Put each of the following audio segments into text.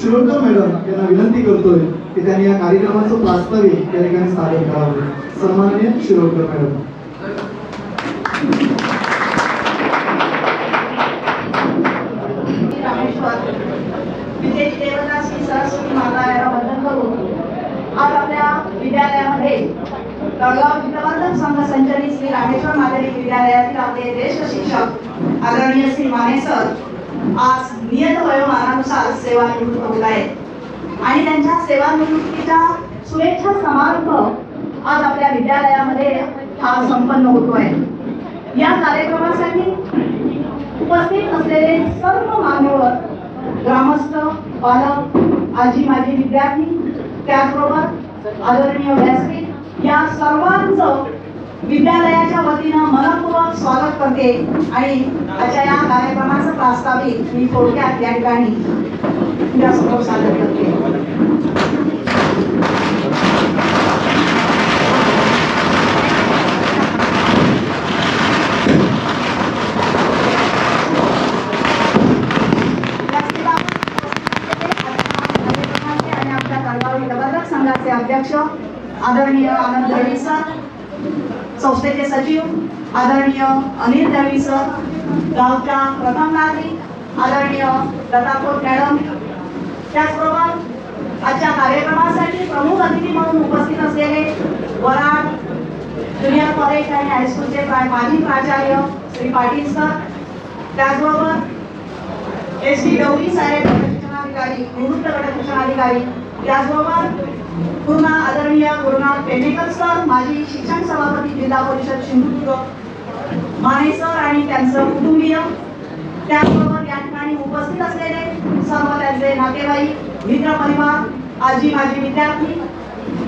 Shirodkar madam यांना विनंती करतोय की त्यांनी या कार्यक्रमाचं प्रास्ताविक या ठिकाणी सादर करावं. सन्माननीय शिरोडकर मॅडम. आज आपल्या विद्यालयामध्ये तळगाव विद्यावर्धक संघ संचलित श्री रामेश्वर माध्यमिक विद्यालयातील आपले ज्येष्ठ शिक्षक आदरणीय श्री माने सर आज नियत वयोमानानुसार सेवानिवृत्त होत आहेत. आणि त्यांच्या सेवानिवृत्तीच्या शुभेच्छा समारंभ आज आपल्या विद्यालयामध्ये हा संपन्न होतोय. या कार्यक्रमासाठी उपस्थित असलेले सर्व मान्यवर ग्रामस्थ पालक आजी माजी विद्यार्थी त्याचबरोबर आदरणीय व्यासपीठ या सर्वांचं विद्यालयाच्या वतीनं मनपूर्वक स्वागत करते आणि अशा या कार्यक्रमाचं प्रास्ताविक मी थोडक्यात या ठिकाणी तुझ्यासमोर सादर करते आणि आमच्या तळगाव विद्यावर्धक संघाचे अध्यक्ष आदरणीय आनंद दळवी सर संस्थेचे सचिव आदरणीय अनिल दळवी सर गावच्या प्रथम नागरिक आदरणीय दत्ताकोट मॅडम. त्याचबरोबर आजच्या कार्यक्रमासाठी प्रमुख अतिथी म्हणून उपस्थित असलेले वराड ज्युनियर कॉलेज आणि हायस्कूलचे माजी प्राचार्य श्री पाटील सर. त्याचबरोबर एस टी डवरी साहेब शिक्षणाधिकारी निवृत्त गट शिक्षणाधिकारी त्याचबरोबर पूर्ण आदरणीय गुरुनाथ पेंडेकर सर माजी शिक्षण सभापती जिल्हा परिषद सिंधुदुर्ग माने सर आणि त्यांचं कुटुंबीय. त्याचबरोबर या ठिकाणी उपस्थित असलेले सर्व त्यांचे नातेवाईक मित्र परिवार आजी माजी विद्यार्थी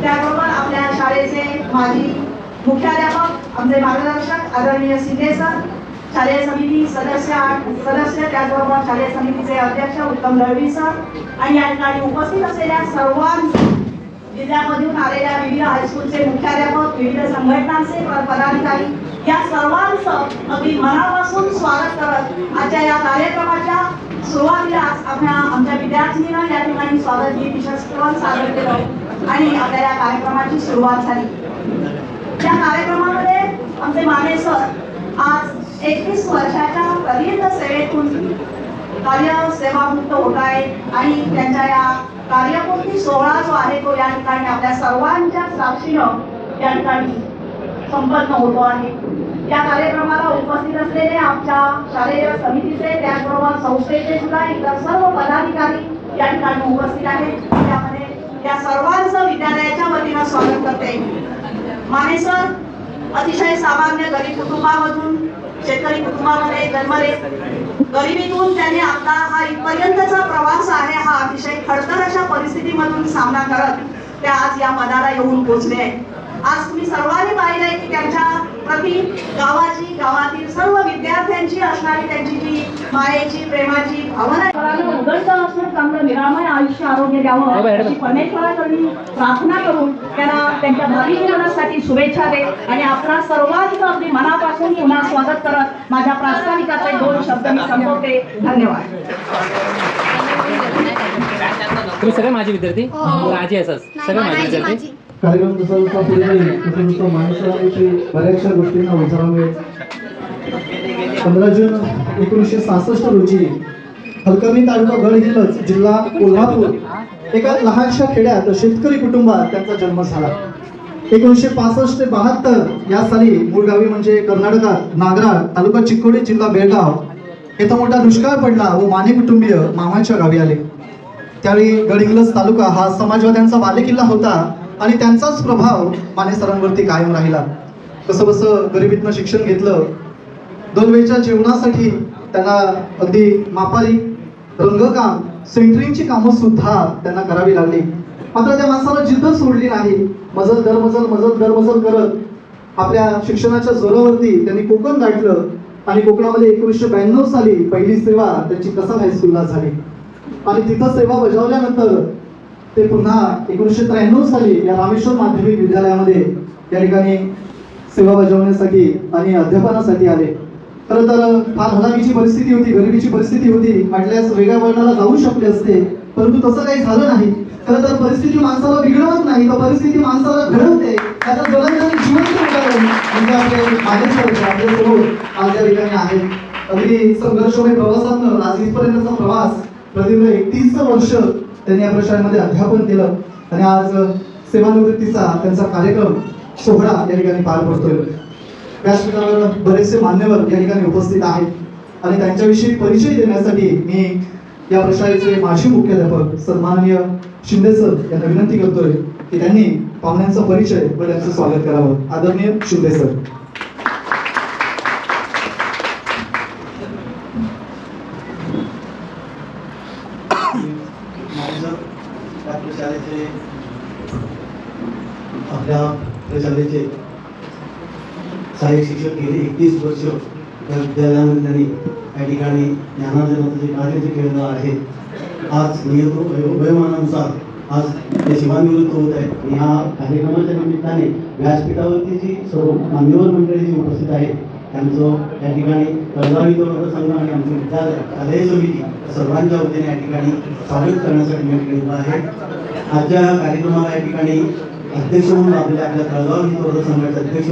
त्याचबरोबर आपल्या शाळेचे माजी मुख्याध्यापक आमचे मार्गदर्शक आदरणीय सिद्धे सर शालेय समिती सदस्य सदस्य त्याचबरोबर शालेय समितीचे अध्यक्ष उत्तम दळवी सर आणि या ठिकाणी उपस्थित असलेल्या सर्वांनी जिल्ह्यामधून आलेल्या विविध हायस्कूलचे मुख्याध्यापक विविध संघटनांचे पदाधिकारी या सर्वांचं अगदी मनापासून स्वागत करत आजच्या या कार्यक्रमाच्या सुरुवातीला आपल्या आमच्या विद्यार्थिनीनं या ठिकाणी स्वागत गीत विशेष सादर केलं आणि आपल्या या कार्यक्रमाची सुरुवात झाली. या कार्यक्रमामध्ये आमचे माने सर आज एकवीस वर्षाच्या प्रदीर्घ सेवेतून कार्य सेवामुक्त होत आहे आणि त्यांच्या या कार्यपूर्ती सोहळा जो आहे तो या ठिकाणी आपल्या सर्वांच्या साक्षीनं या ठिकाणी संपन्न होतो आहे. या कार्यक्रमाला उपस्थित असलेले आमच्या शालेय समितीचे त्याचबरोबर संस्थेचे सुद्धा इतर सर्व पदाधिकारी या ठिकाणी उपस्थित आहेत. त्यामध्ये त्या सर्वांचं विद्यालयाच्या वतीनं स्वागत करते. माने सर अतिशय सामान्य गरीब कुटुंबामधून शेतकरी कुटुंबामध्ये जन्मले. गरिबीतून त्याने आपला हा इथपर्यंतचा प्रवास आहे हा अतिशय खडतर अशा परिस्थितीमधून सामना करत त्या आज या पदाला येऊन पोहोचले आहेत. आज तुम्ही सर्वांनी पाहिलंय की त्यांच्या प्रति गावाची गावातील सर्व विद्यार्थ्यांची असणारी त्यांची जी मायेची प्रेमाची भावना चांगलं. निरामय आयुष्य आरोग्य द्यावं. अशी परमेश्वराकडे प्रार्थना करून त्यांना त्यांच्या भावी जीवनासाठी शुभेच्छा दे आणि आपला सर्वांचं अगदी मनापासून पुन्हा स्वागत करत माझ्या प्रास्ताविकाचे दोन शब्द मी संपवते. धन्यवाद. तुम्ही सगळे माझे विद्यार्थी? माझे असच. सगळे माझे विद्यार्थी? कार्यक्रम जसा जसा पुढे? जाईल तसं जसं माणसाविषयी बऱ्याचशा गोष्टींना उजाळा मिळेल पंधरा जून एकोणीसशे सहासष्ट रोजी हलकर्णी तालुका गडहिंग्लज जिल्हा कोल्हापूर एका लहानशा खेड्यात शेतकरी कुटुंबात त्यांचा जन्म झाला. एकोणीसशे पासष्ट ते बहात्तर या साली मूळ गावी म्हणजे कर्नाटकात नागराळ तालुका चिकोडी जिल्हा बेळगाव येथे मोठा दुष्काळ पडला व माने कुटुंबीय मामाच्या गावी आले. त्यावेळी गडिंगलज तालुका हा समाजवाद्यांचा बालेकिल्ला होता. आणि त्यांचाच प्रभाव माने सरांवरती कायम राहिला. कसं कसं गरिबीतनं शिक्षण घेतलं दोन वेळच्या जेवणासाठी त्यांना अगदी मापारी रंगकाम सेंटरिंगची कामं सुद्धा त्यांना करावी लागली. मात्र त्या माणसाला जिद्द सोडली नाही. मजल दरमजल मजल दरमजल करत आपल्या शिक्षणाच्या जोरावरती त्यांनी कोकण गाठलं आणि कोकणामध्ये एकोणीसशे ब्याण्णव साली पहिली सेवा त्यांची कसब हायस्कूलला झाली. आणि तिथं सेवा बजावल्यानंतर ते पुन्हा एकोणीसशे त्र्याण्णव साली या रामेश्वर माध्यमिक विद्यालयामध्ये या ठिकाणी सेवा बजावण्यासाठी आणि अध्यापनासाठी आले. खरं तर फार हलाखीची परिस्थिती होती गरिबीची परिस्थिती होती. म्हटल्यास वेगळ्या वळणाला जाऊ शकले असते परंतु तसं काही झालं नाही. खरं तर परिस्थिती माणसाला बिघडवत नाही तर परिस्थिती माणसाला घडवते. त्याचा ज्वलंत जिवंत उदाहरण म्हणजे आपले मानेश्वर आपले स्वरूप आज या ठिकाणी आहेत. अगदी संघर्षमय प्रवासातनं आज इथपर्यंतचा प्रवास प्रदीर्घ एकतीस वर्ष त्यांनी या प्रशाळेमध्ये अध्यापन केलं. आणि आज सेवानिवृत्तीचा त्यांचा कार्यक्रम सोहळा या ठिकाणी पार पडतोय. व्यासपीठावर बरेचसे मान्यवर या ठिकाणी उपस्थित आहेत. आणि त्यांच्याविषयी परिचय देण्यासाठी मी या प्रशाळेचे माजी मुख्याध्यापक सन्माननीय शिंदे सर यांना विनंती करतोय की त्यांनी पाहुण्यांचा परिचय व त्यांचं स्वागत करावं. आदरणीय शिंदे सर माझं त्या प्रशालेचे आपल्या प्रशालेचे सहाय्यक शिक्षक गेले एकतीस वर्ष या विद्यालयामध्ये त्यांनी या ठिकाणी ज्ञानार्जनाचं जे कार्य जे केलेलं आहे. आज नियत वयो- वयोमानानुसार आज ते सेवानिवृत्त होत आहे. आणि ह्या कार्यक्रमाच्या निमित्ताने व्यासपीठावरती जी सर्व मान्यवर मंडळी जी उपस्थित आहेत त्यांचं या ठिकाणी कर्जावी संघ आणि आमची विद्यालय शालेय समिती सर्वांच्या वतीने या ठिकाणी स्वागत करण्यासाठी मी आहे आजच्या कार्यक्रमाला या ठिकाणी अध्यक्ष म्हणून आपले आपल्या तळगाव हिंदू संघाचे अध्यक्ष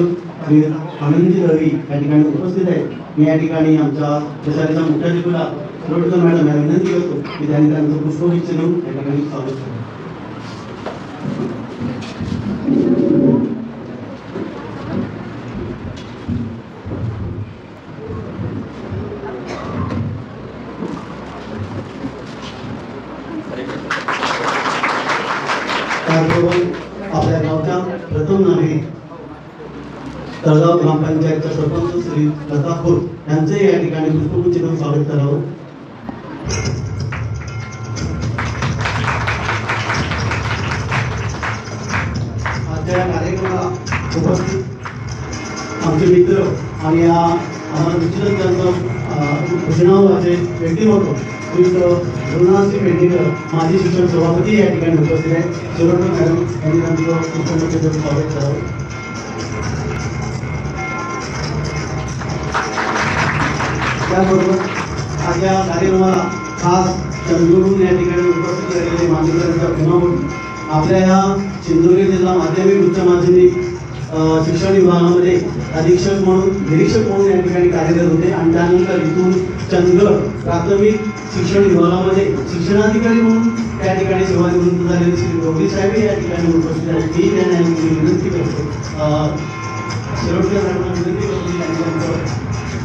श्री आनंदजी रवी या ठिकाणी उपस्थित आहेत. मी या ठिकाणी आमच्या प्रशालेच्या मुख्याधिकाऱ्याला रोडकर मॅडम यांना विनंती करतो की त्यांनी त्यांचं पुष्पगुच्छ देऊन या ठिकाणी स्वागत करावं तळगाव ग्रामपंचायतच्या सरपंच श्री प्रतापपूर यांचंही या ठिकाणी पुष्पगुच्छ स्वागत करावं आजच्या या कार्यक्रमाला उपस्थित आमचे मित्र आणि या आम्हाला निश्चितच त्यांचं घोषणावाचे व्यक्तिमत्व श्रीयुक्त रुग्णासिंह माजी शिक्षण सभापती या ठिकाणी उपस्थित आहेत. शिरोडकर मॅडम यांनी त्यांचं स्वागत करावं त्याचबरोबर आज या कार्यक्रमाला खास चंद्रपूर या ठिकाणी उपस्थित राहिलेले मान्यवरांच्या गुणावरून आपल्या या सिंधुदुर्ग जिल्हा माध्यमिक उच्च माध्यमिक शिक्षण विभागामध्ये अधीक्षक म्हणून निरीक्षक म्हणून या ठिकाणी कार्यरत होते. आणि त्यानंतर इथून चंदगड प्राथमिक शिक्षण विभागामध्ये शिक्षणाधिकारी म्हणून त्या ठिकाणी सेवानिवृत्त झालेले श्री गौरी साहेब या ठिकाणी उपस्थित आहेत. मी त्यांना विनंती करतो. शेवटच्या विनंती करतो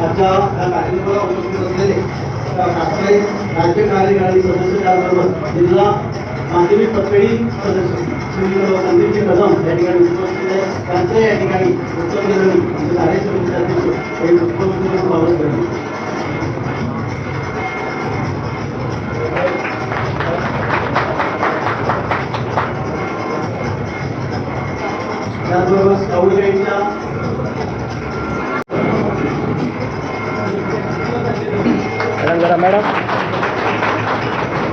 आजच्या या कार्यक्रमाला उपस्थित असलेले अ, शासकीय राज्य कार्यकारिणी सदस्य त्याचबरोबर जिल्हा माध्यमिक पतळी सदस्य श्री संदीपजी कदम या ठिकाणी उपस्थित आहे त्यांचे या ठिकाणी उत्तम दळवी आमचे शालेय समितीचे हे पुष्पगुच्छ स्वागत करतील त्याचबरोबर स्काउट गाईडच्या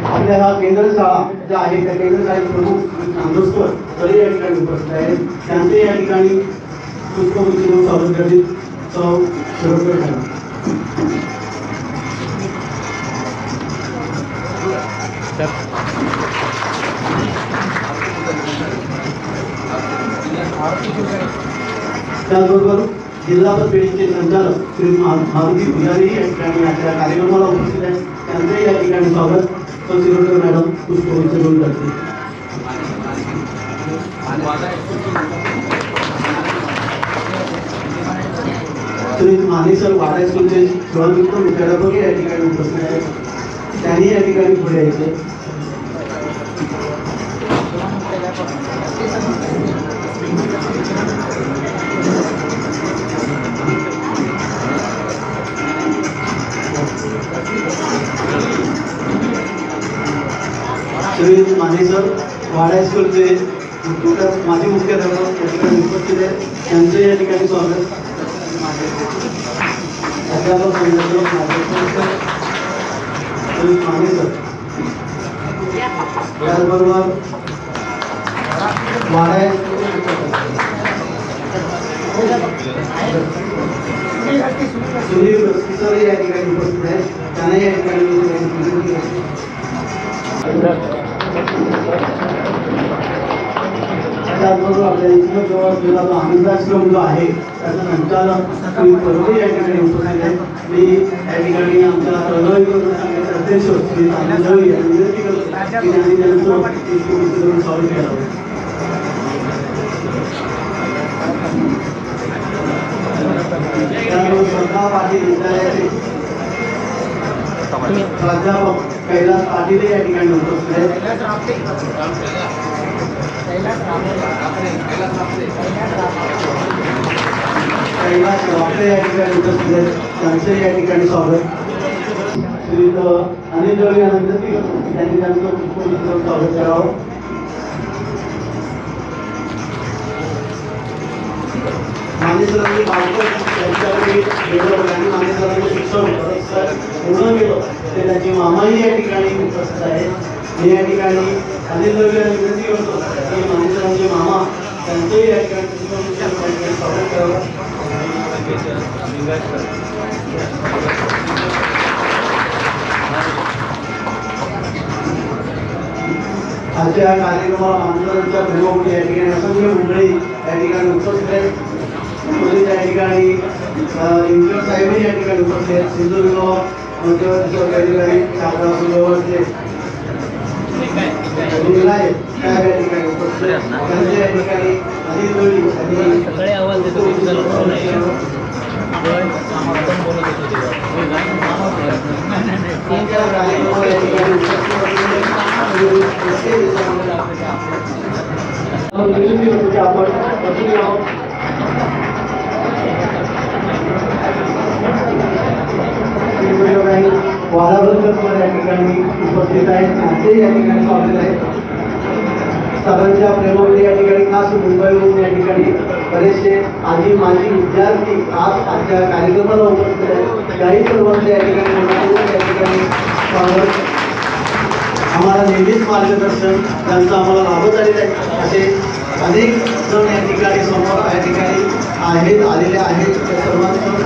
आपल्या हा केंद्र शाळा ज्या आहेत त्या केंद्र शाळेचे प्रमुख नांदोस्कर सगळे या ठिकाणी उपस्थित आहेत. त्यांचे या ठिकाणी पुष्पगुच्छ देऊन स्वागत करतील. सौ शिरोडकर मॅडम त्याचबरोबर जिल्हा पेठचे संचालक श्री मारुती पुजारी या ठिकाणी आपल्या कार्यक्रमाला उपस्थित आहेत. त्यांचंही या ठिकाणी स्वागत. सौ शिरोडकर मॅडम पुष्पगुच्छ देऊन करते श्री मानेसर वाडा स्कूलचे शिवानियुक्त मुख्याध्यापक या ठिकाणी उपस्थित आहेत. त्यांनी या ठिकाणी पुढे यायचे. वाडा हायस्कूलचे मुख्याध्यापक- माजी मुख्याध्यापक या ठिकाणी उपस्थित आहेत त्यांचं या ठिकाणी स्वागत. अध्यापक मंडळ मार्गदर्शन सुरेश माने सर. त्याचबरोबर वाडा सुनील सर या ठिकाणी उपस्थित आहेत. त्यांना या ठिकाणी मी त्यांची आपल्या इथं असलेला जो आनंदाश्रम जो आहे त्याचं संचालक श्री परवे या ठिकाणी उपस्थित मी या ठिकाणी आमच्या प्रणवी संघाचे अध्यक्ष श्री आनंदवी यांना विनंती करतो की त्यांनी त्यांचं श्रद्धा पाटील विद्यालयाचे प्राध्यापक कैलास पाटील या ठिकाणी उपस्थित आहेत. कैलास या ठिकाणी उपस्थित आहेत त्यांचं या ठिकाणी स्वागत श्री अनिल दवे यांना त्यांनी त्यांचं स्वागत करावं मानेसरांनी त्यांच्याकडे आणि मानेसरांचं शिक्षण बरंचसं पूर्ण ते त्यांची मामाही या ठिकाणी उपस्थित आहेत. मी या ठिकाणी अनिल दवे विनंती करतो की मानेसरांचे मामा त्यांचंही या ठिकाणी स्वागत करावं आजच्या या कार्यक्रमाला प्रेमामुळे या ठिकाणी असंख्य मंडळी या ठिकाणी उपस्थित आहेत. त्या ठिकाणी इंजिनियर साहेबही या ठिकाणी उपस्थित आहेत. सिंधुदुर्ग मध्यवर्ती या ठिकाणी उपस्थित आहेत त्यांचे आवाज देतो. आपण वेगवेगळ्या या ठिकाणी उपस्थित आहेत. त्यांचे या ठिकाणी स्वागत आहेत. सगळ्यांच्या प्रेमामध्ये या ठिकाणी खास मुंबईवरून या ठिकाणी बरेचसे आजी माजी विद्यार्थी आज आजच्या कार्यक्रमाला उपस्थित आहेत. त्याही सर्वांचे या ठिकाणी या ठिकाणी स्वागत. आम्हाला नेहमीच मार्गदर्शन त्यांचं आम्हाला लाभत आलेलं आहे असे अनेक जण या ठिकाणी समोर या ठिकाणी आहेत आलेले आहेत. त्या सर्वांचं